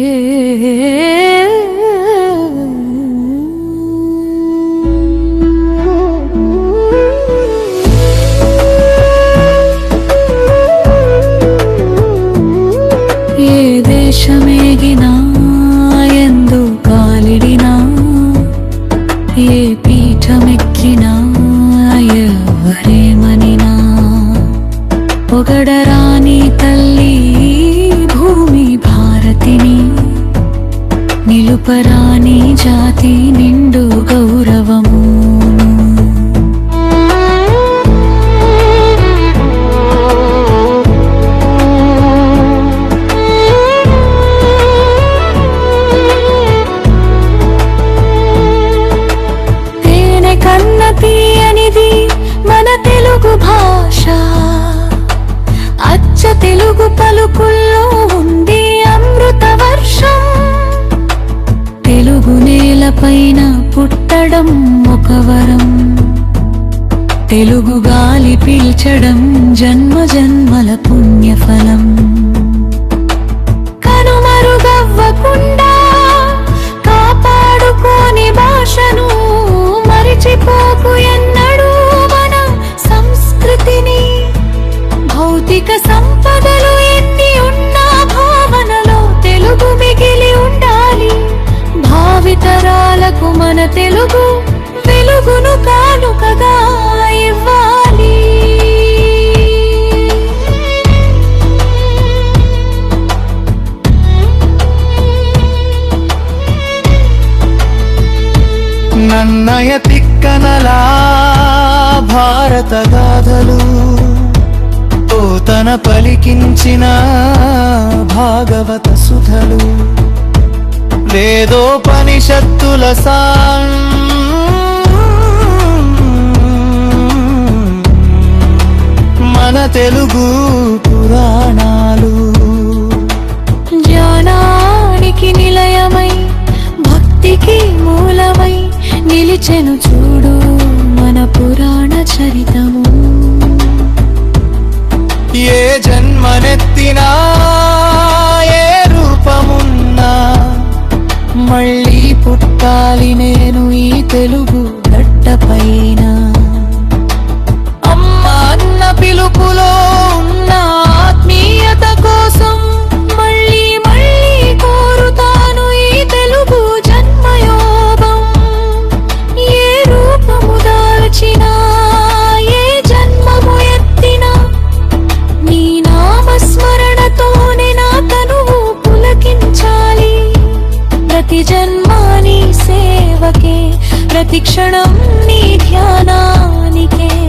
Yeah. తెలుపరాని జాతి నిండు గౌరవము. పుట్టడం ఒక వరం. తెలుగు గాలి పీల్చడం జన్మ జన్మల పుణ్యఫలం. నన్నయ తిక్కనలా భారత గాథలు. తన పలికించిన భాగవత సుధలు. వేదోపనిషత్తుల సాం మన తెలుగు పురాణ నిలిచెను చూడు మన పురాణ చరితము. ఏ జన్మనెత్తినా ఏ రూపమున్నా మళ్ళీ పుట్టాలి. कि जन्मानि सेवके प्रतिक्षणं निध्यानानिके।